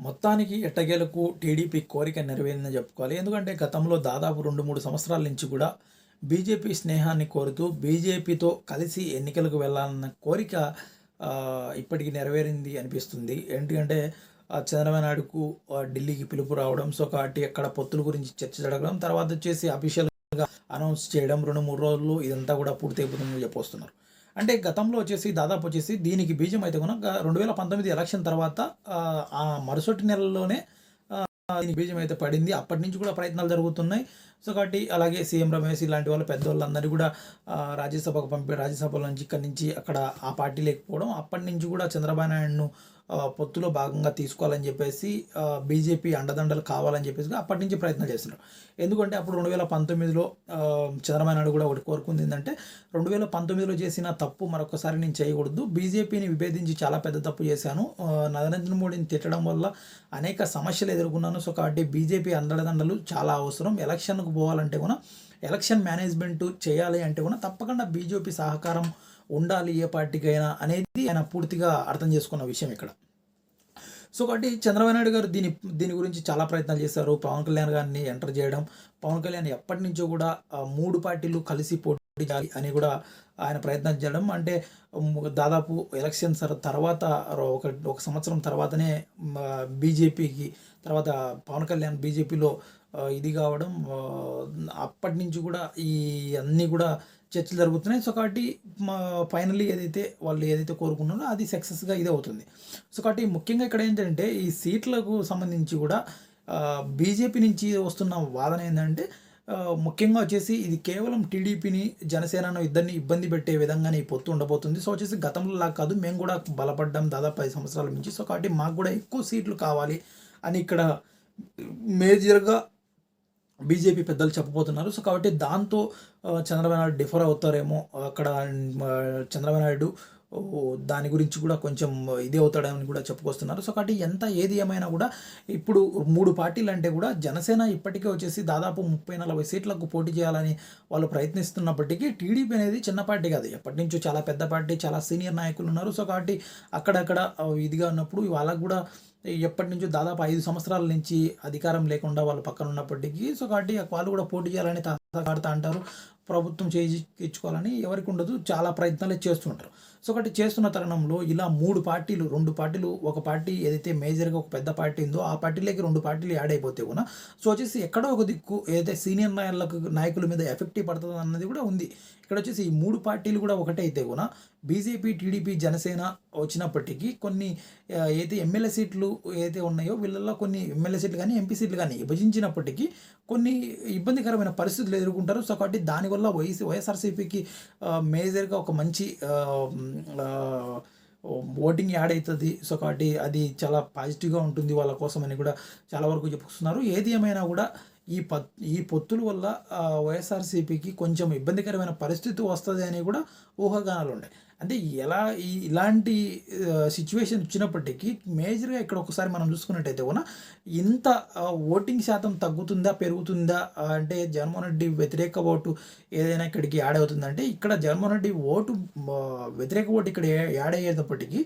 మొత్తానికి ఎట్టగేలకు టీడీపీ కోరిక నెరవేరిందని చెప్పుకోవాలి. ఎందుకంటే గతంలో దాదాపు రెండు మూడు సంవత్సరాల నుంచి కూడా బీజేపీ స్నేహాన్ని కోరుతూ బీజేపీతో కలిసి ఎన్నికలకు వెళ్ళాలన్న కోరిక ఇప్పటికీ ఇప్పటికి నెరవేరింది అనిపిస్తుంది. ఏంటంటే చంద్రబాబు నాయుడుకు ఆ, ఢిల్లీకి పిలుపు రావడం సో కాబట్టి అక్కడ పొత్తుల గురించి చర్చ జరగడం తర్వాత వచ్చేసి అఫీషియల్గా అనౌన్స్ చేయడం రెండు మూడు రోజులు ఇదంతా కూడా పూర్తి అయిపోతుందని చెప్పొస్తున్నారు. అంటే గతంలో వచ్చేసి దాదాపు వచ్చేసి దీనికి బీజం అయితే కూడా రెండు వేల పంతొమ్మిది ఎలక్షన్ తర్వాత ఆ, మరుసటి నెలలోనే దీనికి బీజం అయితే పడింది. అప్పటి నుంచి కూడా ప్రయత్నాలు జరుగుతున్నాయి. సో కాబట్టి అలాగే సీఎం రమేష్ ఇలాంటి వాళ్ళు పెద్దవాళ్ళందరూ కూడా రాజ్యసభకు పంపి రాజ్యసభలో నుంచి ఇక్కడి నుంచి అక్కడ ఆ పార్టీ లేకపోవడం అప్పటి నుంచి కూడా చంద్రబాబు నాయుడును పొత్తులో భాగంగా తీసుకోవాలని చెప్పేసి బీజేపీ అండదండలు కావాలని చెప్పేసి అప్పటి నుంచి ప్రయత్నం చేస్తున్నారు. ఎందుకంటే అప్పుడు రెండు వేల పంతొమ్మిదిలో చంద్రబాబు నాయుడు కూడా ఒకటి కోరుకుంది ఏంటంటే రెండు వేల పంతొమ్మిదిలో చేసిన తప్పు మరొకసారి నేను చేయకూడదు. బీజేపీని విభేదించి చాలా పెద్ద తప్పు చేశాను. నరేంద్ర మోడీని తిట్టడం వల్ల అనేక సమస్యలు ఎదుర్కొన్నాను. సో కాబట్టి బీజేపీ అండదండలు చాలా అవసరం. ఎలక్షన్కు పోవాలంటే కూడా ఎలక్షన్ మేనేజ్మెంట్ చేయాలి అంటే కూడా తప్పకుండా బీజేపీ సహకారం ఉండాలి ఏ పార్టీకైనా అనేది ఆయన పూర్తిగా అర్థం చేసుకున్న విషయం ఇక్కడ. సో కాబట్టి చంద్రబాబు నాయుడు గారు దీని దీని గురించి చాలా ప్రయత్నాలు చేశారు. పవన్ కళ్యాణ్ గారిని ఎంటర్ చేయడం పవన్ కళ్యాణ్ ఎప్పటి నుంచో కూడా మూడు పార్టీలు కలిసి పోటీ చేయాలి అని కూడా ఆయన ప్రయత్నం చేయడం. అంటే దాదాపు ఎలక్షన్ తర్వాత ఒక ఒక సంవత్సరం తర్వాతనే బీజేపీకి తర్వాత పవన్ కళ్యాణ్ బీజేపీలో ఇది కావడం అప్పటి నుంచి కూడా ఈ అన్నీ కూడా చర్చలు జరుగుతున్నాయి. సో కాబట్టి ఫైనల్లీ ఏదైతే వాళ్ళు ఏదైతే కోరుకున్నారో అది సక్సెస్గా ఇది అవుతుంది. సో కాబట్టి ముఖ్యంగా ఇక్కడ ఏంటంటే ఈ సీట్లకు సంబంధించి కూడా బీజేపీ నుంచి వస్తున్న వాదన ఏంటంటే ముఖ్యంగా వచ్చేసి ఇది కేవలం టీడీపీని జనసేనను ఇద్దరిని ఇబ్బంది పెట్టే విధంగానే ఈ పొత్తు ఉండబోతుంది. సో వచ్చేసి గతంలో లాగా కాదు మేము కూడా బలపడ్డాం దాదాపు పది సంవత్సరాల నుంచి. సో కాబట్టి మాకు కూడా ఎక్కువ సీట్లు కావాలి అని ఇక్కడ మేజర్గా బీజేపీ పెద్దలు చెప్పబోతున్నారు. సో కాబట్టి దాంతో చంద్రబాబు నాయుడు డిఫర్ అవుతారేమో అక్కడ చంద్రబాబు నాయుడు దాని గురించి కూడా కొంచెం ఇది అవుతాడని కూడా చెప్పుకొస్తున్నారు. సో కాబట్టి ఎంత ఏది ఏమైనా కూడా ఇప్పుడు మూడు పార్టీలు అంటే కూడా జనసేన ఇప్పటికే వచ్చేసి దాదాపు ముప్పై నలభై సీట్లకు పోటీ చేయాలని వాళ్ళు ప్రయత్నిస్తున్నప్పటికీ టీడీపీ అనేది చిన్న పార్టీ కాదు. ఎప్పటి నుంచో చాలా పెద్ద పార్టీ చాలా సీనియర్ నాయకులు ఉన్నారు. సో కాబట్టి అక్కడక్కడ ఇదిగా ఉన్నప్పుడు వాళ్ళకు కూడా ఎప్పటి నుంచో దాదాపు ఐదు సంవత్సరాల నుంచి అధికారం లేకుండా వాళ్ళు పక్కన ఉన్నప్పటికీ సో కాబట్టి వాళ్ళు కూడా పోటీ చేయాలని కడతా అంటారు. ప్రభుత్వం చేయించుకోవాలని ఎవరికి ఉండదు చాలా ప్రయత్నాలు చేస్తుంటారు. సో ఒకటి చేస్తున్న తరుణంలో ఇలా మూడు పార్టీలు రెండు పార్టీలు ఒక పార్టీ ఏదైతే మేజర్గా ఒక పెద్ద పార్టీ ఉందో ఆ పార్టీలోకి రెండు పార్టీలు యాడ్ అయిపోతే కూడా సో వచ్చేసి ఎక్కడో ఒక దిక్కు ఏదైతే సీనియర్ నాయకులకు నాయకుల మీద ఎఫెక్టివ్ పడుతుంది అన్నది కూడా ఉంది. ఇక్కడ వచ్చేసి ఈ మూడు పార్టీలు కూడా ఒకటే అయితే కూడా బీజేపీ టీడీపీ జనసేన వచ్చినప్పటికీ కొన్ని ఏదైతే ఎమ్మెల్యే సీట్లు ఏదైతే ఉన్నాయో వీళ్ళల్లో కొన్ని ఎమ్మెల్యే సీట్లు కానీ ఎంపీ సీట్లు కానీ విభజించినప్పటికీ కొన్ని ఇబ్బందికరమైన పరిస్థితులు ఎదుర్కొంటారు. సో కాబట్టి దానివల్ల వైఎస్ వైఎస్ఆర్సీపీకి మేజర్గా ఒక మంచి ఓటింగ్ యాడ్ అవుతుంది. సో కాబట్టి అది చాలా పాజిటివ్గా ఉంటుంది వాళ్ళ కోసం అని కూడా చాలా వరకు చెప్పుకున్నారు ఏది ఏమైనా కూడా ఈ పత్ ఈ పొత్తుల వల్ల వైఎస్ఆర్సీపీకి కొంచెం ఇబ్బందికరమైన పరిస్థితి వస్తుంది అని కూడా ఊహాగానాలు ఉన్నాయి అంటే ఎలా ఈ ఇలాంటి సిచ్యువేషన్ వచ్చినప్పటికీ మేజర్గా ఇక్కడ ఒకసారి మనం చూసుకున్నట్టయితే కూడా ఇంత ఓటింగ్ శాతం తగ్గుతుందా పెరుగుతుందా? అంటే జగన్మోహన్ రెడ్డి వ్యతిరేక ఓటు ఏదైనా ఇక్కడికి యాడ్ అవుతుందంటే ఇక్కడ జగన్మోహన్ రెడ్డి ఓటు వ్యతిరేక ఓటు ఇక్కడ యాడ్ అయ్యేటప్పటికీ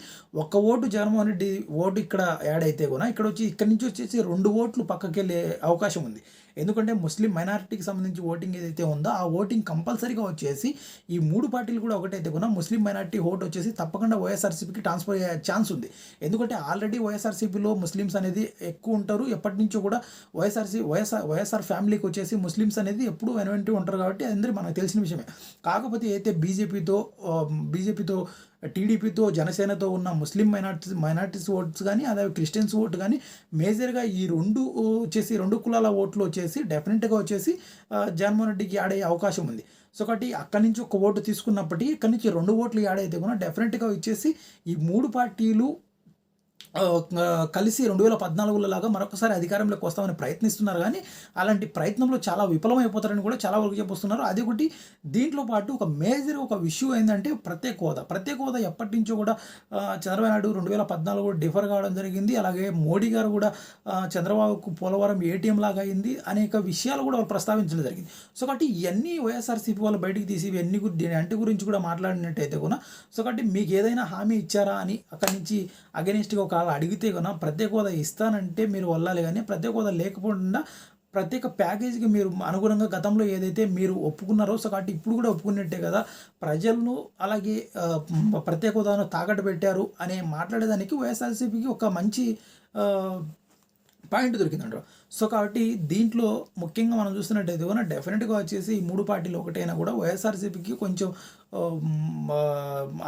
ఒక్క ఓటు జగన్మోహన్ రెడ్డి ఓటు ఇక్కడ యాడ్ అయితే కూడా ఇక్కడ వచ్చి ఇక్కడ నుంచి వచ్చేసి రెండు ఓట్లు పక్కకి వెళ్ళే అవకాశం ఉంది. ఎందుకంటే ముస్లిం మైనారిటీకి సంబంధించి ఓటింగ్ ఏదైతే ఉందో ఆ ఓటింగ్ కంపల్సరీగా వచ్చేసి ఈ మూడు పార్టీలు కూడా ఒకటైతే కూడా ముస్లిం మైనారిటీ ఓట్ వచ్చేసి తప్పకుండా వైఎస్ఆర్సీపీకి ట్రాన్స్ఫర్ అయ్యే ఛాన్స్ ఉంది. ఎందుకంటే ఆల్రెడీ వైఎస్ఆర్సీపీలో ముస్లిమ్స్ అనేది ఎక్కువ ఉంటారు. ఎప్పటి నుంచో కూడా వైఎస్ఆర్సీ వైఎస్ఆర్ వైఎస్ఆర్ ఫ్యామిలీకి వచ్చేసి ముస్లిమ్స్ అనేది ఎప్పుడు వెనవెంటి ఉంటారు కాబట్టి అందరూ మనకు తెలిసిన విషయమే. కాకపోతే అయితే బీజేపీతో బీజేపీతో టీడీపీతో జనసేనతో ఉన్న ముస్లిం మైనార్టీస్ మైనార్టీస్ ఓట్స్ కానీ అదే క్రిస్టియన్స్ ఓటు కానీ మేజర్గా ఈ రెండు వచ్చేసి రెండు కులాల ఓట్లు వచ్చేసి డెఫినెట్గా వచ్చేసి జగన్మోహన్ రెడ్డికి ఆడే అవకాశం ఉంది. సో కాబట్టి అక్కడి నుంచి ఒక ఓటు తీసుకున్నప్పటికీ ఇక్కడి నుంచి రెండు ఓట్లు యాడ్ అయితే కూడా డెఫినెట్గా వచ్చేసి ఈ మూడు పార్టీలు కలిసి రెండు వేల పద్నాలుగులో లాగా మరొకసారి అధికారంలోకి వస్తామని ప్రయత్నిస్తున్నారు. కానీ అలాంటి ప్రయత్నంలో చాలా విఫలమైపోతారని కూడా చాలా వరకు చెప్పొస్తున్నారు. అది ఒకటి. దీంట్లో పాటు ఒక మేజర్ ఒక ఇష్యూ ఏంటంటే ప్రత్యేక హోదా. ప్రత్యేక హోదా ఎప్పటి నుంచో కూడా చంద్రబాబు నాయుడు రెండు వేల పద్నాలుగు డిఫర్ కావడం జరిగింది. అలాగే మోడీ గారు కూడా చంద్రబాబుకు పోలవరం ఏటీఎం లాగా అయింది. అనేక విషయాలు కూడా వాళ్ళు ప్రస్తావించడం జరిగింది. సో కాబట్టి ఇవన్నీ వైఎస్ఆర్సీపీ వాళ్ళు బయటికి తీసి ఇవన్నీ గు- దీని అంటి గురించి కూడా మాట్లాడినట్టయితే కూడా సో కాబట్టి మీకు ఏదైనా హామీ ఇచ్చారా అని అక్కడి నుంచి అగెనిస్ట్గా ఒక అలా అడిగితే కన్నా ప్రత్యేక హోదా ఇస్తానంటే మీరు వెళ్ళాలి కానీ ప్రత్యేక హోదా లేకపోకుండా ప్రత్యేక ప్యాకేజీకి మీరు అనుగుణంగా గతంలో ఏదైతే మీరు ఒప్పుకున్నారో సో కాబట్టి ఇప్పుడు కూడా ఒప్పుకున్నట్టే కదా. ప్రజలను అలాగే ప్రత్యేక హోదాను తాకట్టు పెట్టారు అనే మాట్లాడేదానికి వైఎస్ఆర్సీపీకి ఒక మంచి పాయింట్ దొరికిందంటారు. సో కాబట్టి దీంట్లో ముఖ్యంగా మనం చూస్తున్నట్టయితే కూడా డెఫినెట్గా వచ్చేసి ఈ మూడు పార్టీలు ఒకటైనా కూడా వైఎస్ఆర్సీపీకి కొంచెం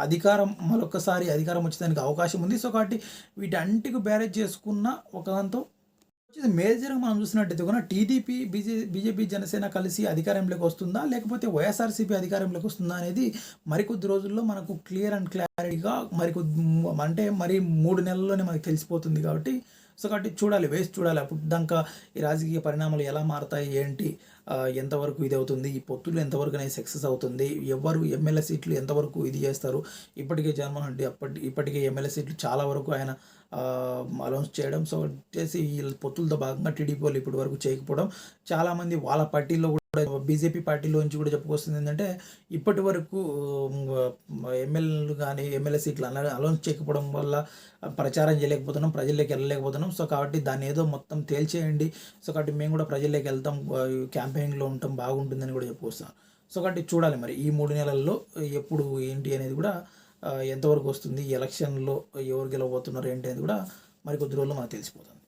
అధికారం మరొకసారి అధికారం వచ్చేదానికి అవకాశం ఉంది. సో కాబట్టి వీటన్నిటికి బ్యారేజ్ చేసుకున్న ఒకదాంతో వచ్చేసి మేజర్గా మనం చూసినట్టయితే కూడా టీడీపీ బీజే బీజేపీ జనసేన కలిసి అధికారంలోకి వస్తుందా? లేకపోతే వైఎస్ఆర్సీపీ అధికారంలోకి వస్తుందా అనేది మరికొద్ది రోజుల్లో మనకు క్లియర్ అండ్ క్లారిటీగా మరికొద్ది అంటే మరి మూడు నెలల్లోనే మనకు తెలిసిపోతుంది కాబట్టి సో కాబట్టి చూడాలి వేసి చూడాలి. అప్పుడు దాకా ఈ రాజకీయ పరిణామాలు ఎలా మారుతాయి ఏంటి ఎంతవరకు ఇది అవుతుంది ఈ పొత్తులు ఎంతవరకు అనేది సక్సెస్ అవుతుంది? ఎవరు ఎమ్మెల్యే సీట్లు ఎంతవరకు ఇది చేస్తారు? ఇప్పటికే జగన్మోహన్ రెడ్డి అప్పటి ఇప్పటికే ఎమ్మెల్యే సీట్లు చాలా వరకు ఆయన అనౌన్స్ చేయడం. సో వచ్చేసి ఈ పొత్తులతో భాగంగా టీడీపీ వాళ్ళు ఇప్పటి వరకు చేయకపోవడం. చాలామంది వాళ్ళ పార్టీలో కూడా బీజేపీ పార్టీలో నుంచి కూడా చెప్పుకొస్తుంది ఏంటంటే ఇప్పటి వరకు ఎమ్మెల్యేలు కానీ ఎమ్మెల్యే సీట్లు అలా అలౌన్స్ చేయకపోవడం వల్ల ప్రచారం చేయలేకపోతున్నాం ప్రజల్లోకి వెళ్ళలేకపోతున్నాం. సో కాబట్టి దాన్ని ఏదో మొత్తం తేల్చేయండి. సో కాబట్టి మేము కూడా ప్రజల్లోకి వెళ్తాం. క్యాంపెయిన్లో ఉంటాం బాగుంటుందని కూడా చెప్పుకొస్తున్నాం సో కాబట్టి చూడాలి మరి. ఈ మూడు నెలల్లో ఎప్పుడు ఏంటి అనేది కూడా ఎంతవరకు వస్తుంది ఎలక్షన్లో ఎవరు గెలవబోతున్నారు ఏంటి అనేది కూడా మరి కొద్ది రోజుల్లో మనకు తెలిసిపోతుంది.